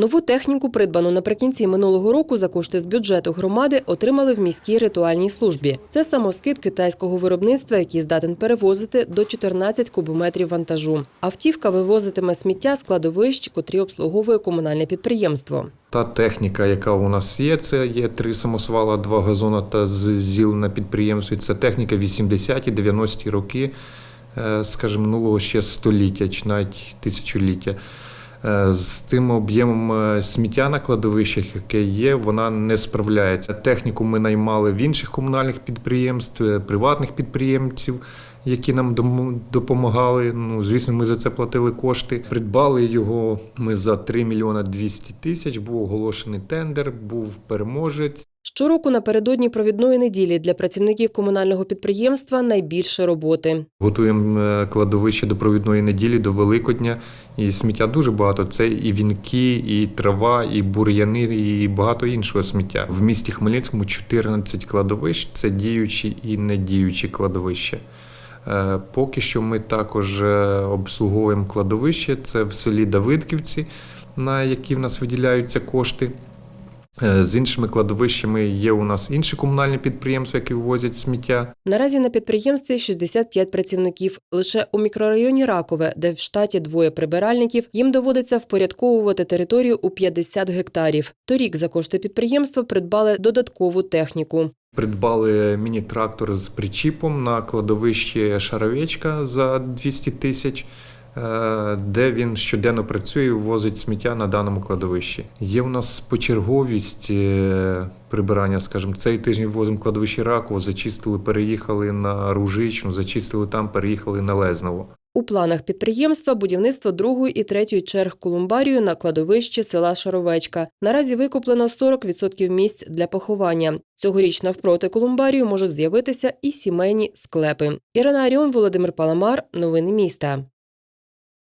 Нову техніку, придбану наприкінці минулого року за кошти з бюджету громади, отримали в міській ритуальній службі. Це самоскид китайського виробництва, який здатен перевозити до 14 кубометрів вантажу. Автівка вивозитиме сміття з кладовищ, котрі обслуговує комунальне підприємство. Та техніка, яка у нас є, це є три самосвала, два газона та зіл на підприємстві. Це техніка 80-ті, 90-ті роки, е, скажімо, минулого ще століття чи навіть тисячоліття. Е, З тим об'ємом е, сміття на кладовищах, яке є, вона не справляється. Техніку ми наймали в інших комунальних підприємств, е, приватних підприємців, які нам допомагали. Ну, звісно, ми за це платили кошти. Придбали його ми за 3 мільйони 200 тисяч. Був оголошений тендер, був переможець. Щороку напередодні провідної неділі для працівників комунального підприємства найбільше роботи. Готуємо е, кладовище до провідної неділі, до Великодня. І сміття дуже багато. Це і вінки, і трава, і бур'яни, і багато іншого сміття. В місті Хмельницькому 14 кладовищ це діючі і недіючі кладовища. Е, Поки що ми також е, обслуговуємо кладовище. Це в селі Давидківці, на які в нас виділяються кошти. Е, З іншими кладовищами є у нас інші комунальні підприємства, які вивозять сміття. Наразі на підприємстві 65 працівників. Лише у мікрорайоні Ракове, де в штаті двоє прибиральників, їм доводиться впорядковувати територію у 50 гектарів. Торік за кошти підприємства придбали додаткову техніку. Придбали міні-трактор з причіпом на кладовищі Шаровечка за 200 тисяч, де він щоденно працює ввозить сміття на даному кладовищі. Є у нас почерговість е, прибирання, скажімо, цей тиждень ввозимо кладовище Раково, зачистили, переїхали на Ружичну, зачистили там, переїхали на Лезново. У планах підприємства будівництво другої і третьої черг колумбарію на кладовищі села Шаровечка. Наразі викуплено 40% місць для поховання. Цьогоріч навпроти колумбарію можуть з'явитися і сімейні склепи. Ірина Аріон, Володимир Паламар. Новини міста.